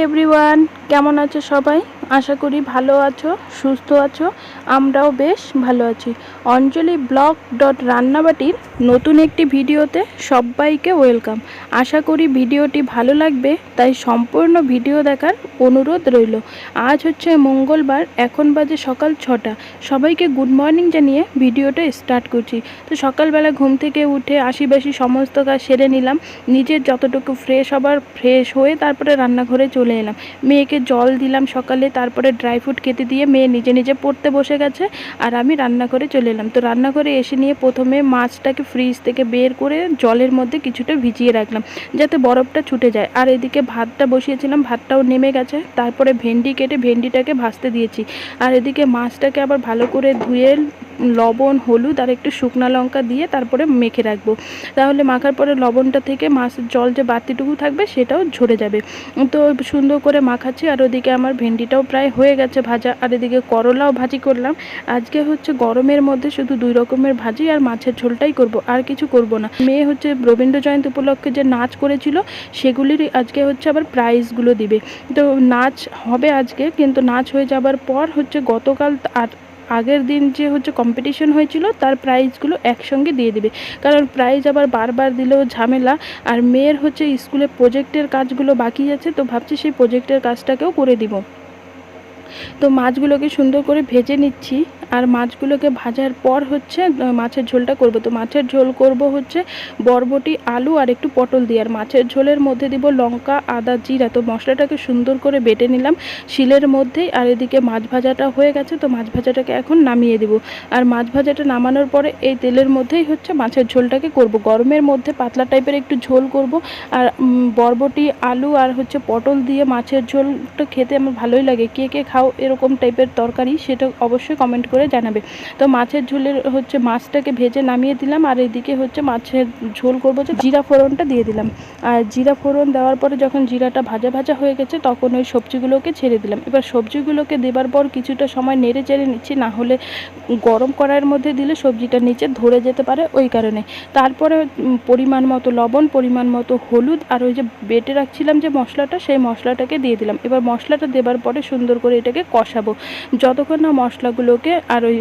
Everyone কেমন আছে সবাই? আশা করি ভালো আছো, সুস্থ আছো, আমরাও বেশ ভালো আছি। অঞ্জলি ব্লগ ডট রান্নাবাটির নতুন একটি ভিডিওতে সবাইকে ওয়েলকাম। আশা করি ভিডিওটি ভালো লাগবে, তাই সম্পূর্ণ ভিডিও দেখার অনুরোধ রইল। আজ হচ্ছে মঙ্গলবার, এখন বাজে সকাল ছটা। সবাইকে গুড মর্নিং জানিয়ে ভিডিওটা স্টার্ট করছি। তো সকালবেলা ঘুম থেকে উঠে আশিবাসি সমস্ত কাজ সেরে নিলাম। নিজের যতটুকু ফ্রেশ হবার ফ্রেশ হয়ে তারপরে রান্নাঘরে চলে এলাম। মেয়েকে জল দিলাম সকালে তারপরে ড্রাই ফ্রুট খেতে দিয়ে মেয়ে নিজে নিজে পড়তে বসে গেছে আর আমি রান্না করে চলে এলাম। তো রান্না করে এসে নিয়ে প্রথমে মাছটাকে ফ্রিজ থেকে বের করে জলের মধ্যে কিছুটা ভিজিয়ে রাখলাম, যাতে বরফটা ছুটে যায়। আর এদিকে ভাতটা বসিয়েছিলাম, ভাতটাও নেমে গেছে। তারপরে ভেন্ডি কেটে ভেন্ডিটাকে ভাজতে দিয়েছি। আর এদিকে মাছটাকে আবার ভালো করে ধুয়ে লবণ, হলুদ আর একটু শুকনো লঙ্কা দিয়ে তারপরে মেখে রাখব। তাহলে মাখার পরে লবণটা থেকে মাছের জল যে বাতিটুকু থাকবে সেটাও ঝরে যাবে। তো সুন্দর করে মাখাচ্ছি আর ওদিকে আমার ভেন্ডিটাও প্রায় হয়ে গেছে ভাজা আর এদিকে করলাও ভাজি করলাম। আজকে হচ্ছে গরমের মধ্যে শুধু দুই রকমের ভাজি আর মাছের ঝোলটাই করব, আর কিছু করব না। মেয়ে হচ্ছে রবীন্দ্র জয়ন্তী উপলক্ষে যে নাচ করেছিল সেগুলির আজকে হচ্ছে আবার প্রাইজগুলো দিবে। তো নাচ হবে আজকে, কিন্তু নাচ হয়ে যাবার পর হচ্ছে গতকাল আর আগের দিন যে হচ্ছে কম্পিটিশন হয়েছিল, তার প্রাইজগুলো একসঙ্গে দিয়ে দিবে। কারণ প্রাইজ আবার বারবার দিলেও ঝামেলা, আর মেয়ের হচ্ছে স্কুলে প্রজেক্টের কাজগুলো বাকি আছে, তো ভাবছি সেই প্রজেক্টের কাজটাকেও করে দিব। তো মাছগুলোকে সুন্দর করে ভেজে নিচ্ছি। আর মাছগুলোকে ভাজার পর হচ্ছে মাছের ঝোলটা করব। তো মাছের ঝোল করব হচ্ছে বরবটি, আলু আর একটু পটল দিয়ে। আর মাছের ঝোলের মধ্যে দিব লঙ্কা, আদা, জিরা। তো মশলাটাকে সুন্দর করে বেটে নিলাম শিলের মধ্যেই। আর এদিকে মাছ ভাজাটা হয়ে গেছে, তো মাছ ভাজাটাকে এখন নামিয়ে দিব। আর মাছ ভাজাটা নামানোর পরে এই তেলের মধ্যেই হচ্ছে মাছের ঝোলটাকে করব। গরমের মধ্যে পাতলা টাইপের একটু ঝোল করব। আর বরবটি, আলু আর হচ্ছে পটল দিয়ে মাছের ঝোলটা খেতে আমার ভালোই লাগে। কে কে খাও এরকম টাইপের তরকারি সেটা অবশ্যই কমেন্ট করে জানাবে। তো মাছের ঝোলের হচ্ছে মাছটাকে ভেজে নামিয়ে দিলাম আর এদিকে হচ্ছে মাছের ঝোল করব যে জিরা ফোড়নটা দিয়ে দিলাম। আর জিরা ফোড়ন দেওয়ার পরে যখন জিরাটা ভাজা ভাজা হয়ে গেছে তখন ওই সবজিগুলোকে ছেড়ে দিলাম। এবার সবজিগুলোকে দেবার পর কিছুটা সময় নেড়ে চেড়ে নিচ্ছি, না হলে গরম কড়াইয়ের মধ্যে দিলে সবজিটা নিচে ধরে যেতে পারে ওই কারণে। তারপরে পরিমাণ মতো লবণ, পরিমাণ মতো হলুদ আর ওই যে বেটে রাখছিলাম যে মশলাটা সেই মশলাটাকে দিয়ে দিলাম। এবার মশলাটা দেবার পরে সুন্দর করে এটাকে কষাবো। যতক্ষণ না মশলাগুলোকে আর ওই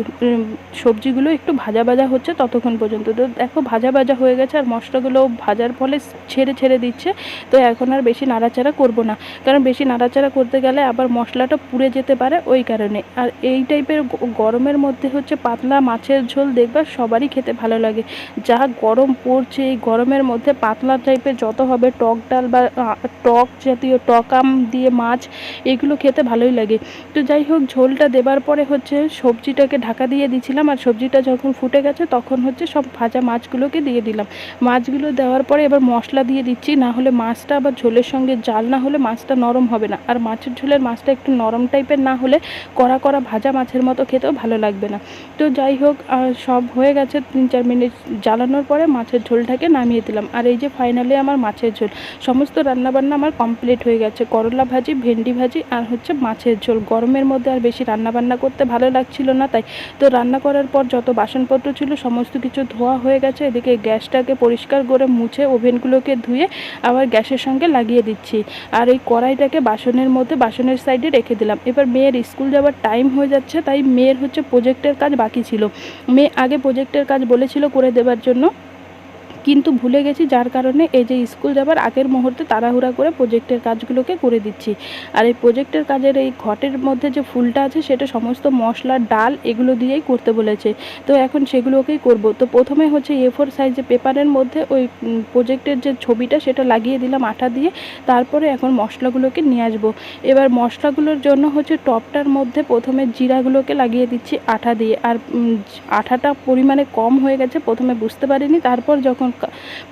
সবজিগুলো একটু ভাজা ভাজা হচ্ছে ততক্ষণ পর্যন্ত। তো দেখো ভাজা ভাজা হয়ে গেছে আর মশলাগুলো ভাজার ফলে ছেড়ে ছেড়ে দিচ্ছে। তো এখন আর বেশি নাড়াচাড়া করব না। কারণ বেশি নাড়াচাড়া করতে গেলে আবার মশলাটা পুড়ে যেতে পারে ওই কারণে। আর এই টাইপের গরমের মধ্যে হচ্ছে পাতলা মাছের ঝোল দেখবা সবারই খেতে ভালো লাগে। যা গরম পড়ছে এই গরমের মধ্যে পাতলা টাইপের যত হবে টক ডাল বা টক জাতীয় টকাম দিয়ে মাছ এগুলো খেতে ভালোই লাগে। তো যাই হোক ঝোলটা দেবার পরে হচ্ছে সবজিটাকে ঢাকা দিয়ে দিয়েছিলাম আর সবজিটা যখন ফুটে গেছে তখন হচ্ছে সব ভাজা মাছগুলোকে দিয়ে দিলাম। মাছগুলো দেওয়ার পরে এবার মশলা দিয়ে দিচ্ছি, না হলে মাছটা আবার ঝোলের সঙ্গে জাল, না হলে মাছটা নরম হবে না। আর মাছের ঝোলের মাছটা একটু নরম টাইপের না হলে কড়া কড়া ভাজা মাছের মতো খেতেও ভালো লাগবে না। তো যাই হোক সব হয়ে গেছে তিন চার মিনিট জ্বালানোর পরে মাছের ঝোলটাকে নামিয়ে দিলাম। আর এই যে ফাইনালি আমার মাছের ঝোল, সমস্ত রান্নাবান্না আমার কমপ্লিট হয়ে গেছে। করলা ভাজি, ভেন্ডি ভাজি আর হচ্ছে মাছের ঝোল। গরমের মধ্যে আর বেশি রান্নাবান্না করতে ভালো লাগছিল না তাই। তো রান্না করার পর যত বাসনপত্র ছিল, সমস্ত কিছু ধোয়া হয়ে গেছে। এদিকে গ্যাসটাকে পরিষ্কার করে মুছে ওভেনগুলোকে ধুয়ে আবার গ্যাসের সঙ্গে লাগিয়ে দিচ্ছি। আর এই কড়াইটাকে বাসনের মধ্যে, বাসনের সাইডে রেখে দিলাম। এবার মেয়ের স্কুল যাওয়ার টাইম হয়ে যাচ্ছে, তাই মেয়ের হচ্ছে প্রোজেক্টের কাজ বাকি ছিল। মেয়ে আগে প্রোজেক্টের কাজ বলেছিল করে দেবার জন্য। কিন্তু ভুলে গেছি যার কারণে এই যে স্কুল যাবার আগের মুহূর্তে তাড়াহুড়া করে প্রজেক্টের কাজগুলোকে করে দিচ্ছি। আর এই প্রজেক্টের কাজের এই ঘটের মধ্যে যে ফুলটা আছে সেটা সমস্ত মশলা, ডাল এগুলো দিয়েই করতে বলেছে। তো এখন সেগুলোকেই করব। তো প্রথমে হচ্ছে এ ফোর সাইজে পেপারের মধ্যে ওই প্রজেক্টের যে ছবিটা সেটা লাগিয়ে দিলাম আঠা দিয়ে, তারপরে এখন মশলাগুলোকে নিয়ে আসব। এবার মশলাগুলোর জন্য হচ্ছে টপটার মধ্যে প্রথমে জিরাগুলোকে লাগিয়ে দিচ্ছি আঠা দিয়ে। আর আঠাটা পরিমাণে কম হয়ে গেছে, প্রথমে বুঝতে পারিনি। তারপর যখন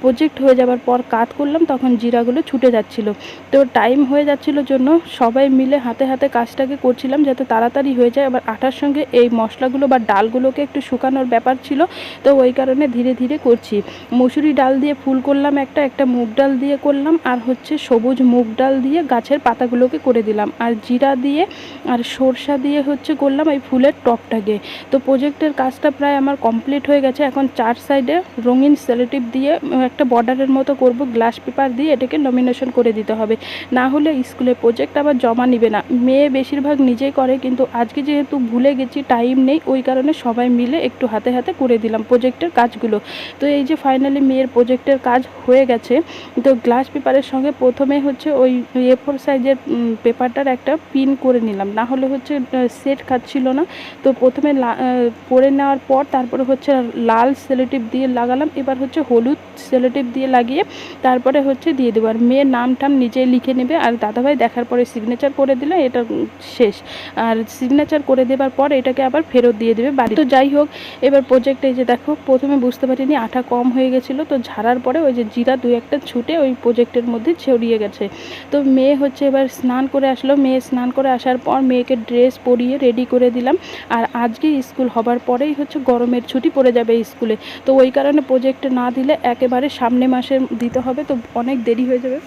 প্রজেক্ট হয়ে যাবার পর কাত করলাম, তখন জিরাগুলো ছুটে যাচ্ছিল। তো টাইম হয়ে যাচ্ছিল জন্য সবাই মিলে হাতে হাতে কাজটাকে করছিলাম যাতে তাড়াতাড়ি হয়ে যায়। আবার আটার সঙ্গে এই মশলাগুলো বা ডালগুলোকে একটু শুকানোর ব্যাপার ছিল, তো ওই কারণে ধীরে ধীরে করছি। মুসুরি ডাল দিয়ে ফুল করলাম একটা একটা মুগ ডাল দিয়ে করলাম, আর হচ্ছে সবুজ মুগ ডাল দিয়ে গাছের পাতাগুলোকে করে দিলাম। আর জিরা দিয়ে আর সরষা দিয়ে হচ্ছে করলাম এই ফুলের টপটাকে তো প্রজেক্টের কাজটা প্রায় আমার কমপ্লিট হয়ে গেছে। এখন চার সাইডে রঙিন সেলেটিভ দিয়ে একটা বর্ডারের মতো করব, গ্লাস পেপার দিয়ে এটাকে নমিনেশন করে দিতে হবে। না হলে স্কুলে প্রজেক্ট আবার জমা নিবে না। মেয়ে বেশিরভাগ নিজেই করে, কিন্তু আজকে যেহেতু ভুলে গেছি টাইম নেই, ওই কারণে সবাই মিলে একটু হাতে হাতে করে দিলাম প্রজেক্টের কাজগুলো। তো এই যে ফাইনালি মেয়ের প্রজেক্টের কাজ হয়ে গেছে, তো গ্লাস পেপারের সঙ্গে প্রথমে হচ্ছে ওই এ ফোর সাইজের পেপারটার একটা পিন করে নিলাম। না হলে হচ্ছে সেট খাচ্ছিল না। তো প্রথমে করে নেওয়ার পর তারপরে হচ্ছে লাল সেলোটিপ দিয়ে লাগালাম। এবার হচ্ছে হলুদ সেলোটিপ দিয়ে লাগিয়ে তারপরে হচ্ছে দিয়ে দেবো। আর মেয়ের নাম টাম নিজেই লিখে নেবে আর দাদাভাই দেখার পরে সিগনেচার করে দিলে, এটা শেষ। আর সিগনেচার করে দেওয়ার পর এটাকে আবার ফেরত দিয়ে দেবে বাড়ি। তো যাই হোক, এবার প্রজেক্ট যে দেখো, প্রথমে বুঝতে পারিনি আঠা কম হয়ে গেছিল, তো ঝাড়ার পরে ওই যে জিরা দু একটা ছুটে ওই প্রজেক্টের মধ্যে ছড়িয়ে গেছে। তো মেয়ে হচ্ছে এবার স্নান করে আসলো। মেয়ে স্নান করে আসার পর মেয়েকে ড্রেস পরিয়ে রেডি করে দিলাম। আর আজকে স্কুল হবার পরেই হচ্ছে গরমের ছুটি পড়ে যাবে স্কুলে। তো ওই কারণে প্রজেক্ট না দিলে একেবারে সামনে মাসে দিতে হবে, তো অনেক দেরি হয়ে যাবে।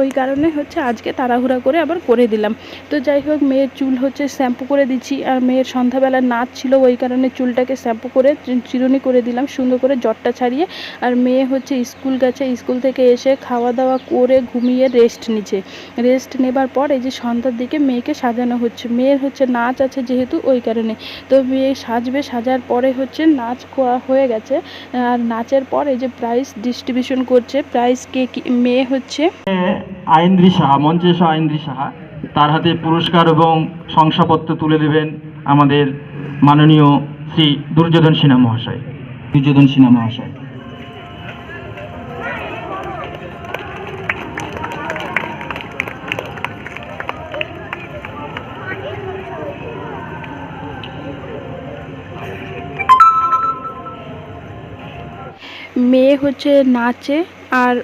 ওই কারণে হচ্ছে আজকে তাড়াহুড়া করে আবার করে দিলাম। তো যাই হোক, মেয়ের চুল হচ্ছে শ্যাম্পু করে দিচ্ছি, আর মেয়ের সন্ধ্যাবেলা নাচ ছিল, ওই কারণে চুলটাকে শ্যাম্পু করে চিরুনি করে দিলাম, সুন্দর করে জটটা ছাড়িয়ে। আর মেয়ে হচ্ছে স্কুল গেছে, স্কুল থেকে এসে খাওয়া দাওয়া করে ঘুমিয়ে রেস্ট নিচ্ছে। রেস্ট নেবার পর এই যে সন্ধ্যার দিকে মেয়েকে সাজানো হচ্ছে। মেয়ের হচ্ছে নাচ আছে যেহেতু ওই কারণে। তো মেয়ে সাজবে, সাজার পরে হচ্ছে নাচ হয়ে গেছে। আর নাচের পর এই যে প্রাইজ ডিস্ট্রিবিউশন করছে। প্রাইজ কে মেয়ে হচ্ছে? আইন্দ্রী সাহা মঞ্চেশ আইন্দ্রী সাহা তার হাতে পুরস্কার এবং শংসাপত্র তুলে দেবেন আমাদের মাননীয় শ্রী দুর্যোধন সিনহা মহাশয়। দুর্যোধন সিনহা মহাশয়। মেয়ে হচ্ছে নাচে আর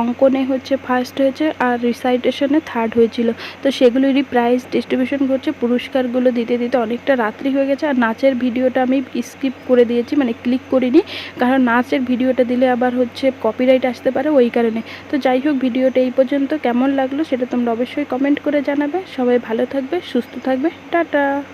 অঙ্কনে হচ্ছে ফার্স্ট হয়েছে আর রিসাইটেশনে থার্ড হয়েছিল। তো সেগুলোরই প্রাইজ ডিস্ট্রিবিউশন করছে পুরস্কারগুলো দিতে দিতে অনেকটা রাত্রি হয়ে গেছে আর নাচের ভিডিওটা আমি স্কিপ করে দিয়েছি মানে ক্লিক করিনি। কারণ নাচের ভিডিওটা দিলে আবার হচ্ছে কপিরাইট আসতে পারে ওই কারণে। তো যাই হোক, ভিডিওটা এই পর্যন্ত। কেমন লাগল সেটা তোমরা অবশ্যই কমেন্ট করে জানাবে। সবাই ভালো থাকবে, সুস্থ থাকবে। টাটা!